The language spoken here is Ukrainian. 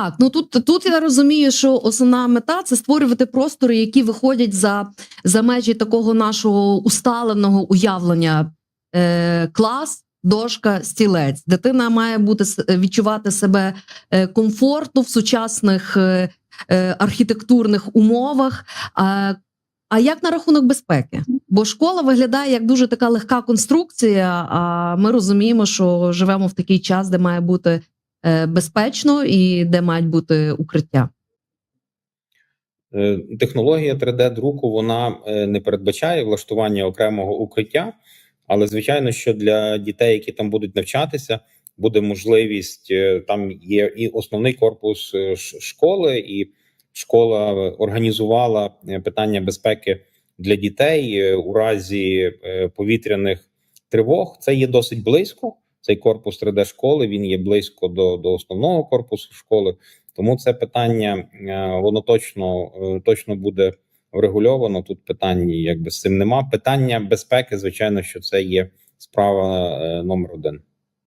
Так, ну тут, тут я розумію, що основна мета це створювати простори, які виходять за, за межі такого нашого усталеного уявлення е, клас, дошка, стілець. Дитина має бути відчувати себе е, комфортно в сучасних е, е, архітектурних умовах. А, а як на рахунок безпеки? Бо школа виглядає як дуже така легка конструкція. А ми розуміємо, що живемо в такий час, де має бути е, безпечно і де мають бути укриття. Е, Технологія 3D-друку вона е, не передбачає влаштування окремого укриття, але звичайно, що для дітей, які там будуть навчатися, буде можливість е, там є і основний корпус е, школи, і школа організувала е, питання безпеки для дітей е, у разі е, повітряних тривог. Це є досить близько. Цей корпус 3D школи він є близько до, до основного корпусу школи. Тому це питання е, воно точно е, точно буде врегульовано. Тут питань якби з цим нема. Питання безпеки, звичайно, що це є справа е, номер один.